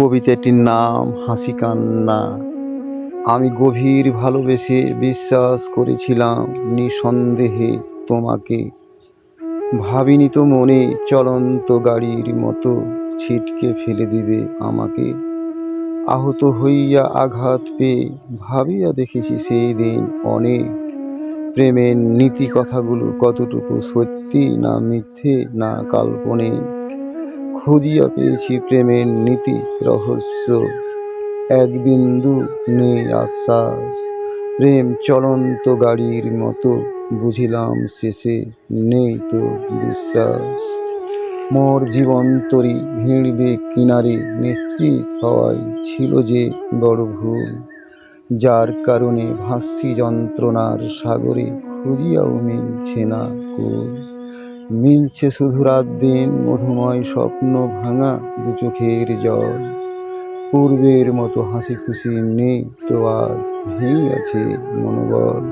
কবিতাটির নাম হাসি কান্না। আমি গভীর ভালোবেসে বিশ্বাস করেছিলাম নিঃসন্দেহে তোমাকে। ভাবিনি তো মনে চলন্ত গাড়ির মতো ছিটকে ফেলে দিবে আমাকে। আহত হইয়া আঘাত পেয়ে ভাবিয়া দেখেছি সেই দিন অনেক। প্রেমের নীতি কথাগুলো কতটুকু সত্যি না মিথ্যে না কাল্পনিক। খুঁজিয়া পেয়েছি প্রেমের নীতি, রহস্য। এক বিন্দু নেই আশ্বাস। প্রেম চলন্ত গাড়ির মতো, বুঝিলাম শেষে নেই তো বিশ্বাস। মোর জীবন্তরী ভিড়বে কিনারে, নিশ্চিত হওয়াই ছিল যে বড় ভুল। যার কারণে ভাসছি যন্ত্রণার সাগরে খুঁজিয়াও মিলছে না কুল। মিলছে শুধু রাত দিন, মধুময় স্বপ্ন ভাঙা দু চোখের জল। পূর্বের মতো হাসি খুশি নেই তো আজ ভেঙে গেছে মনোবল।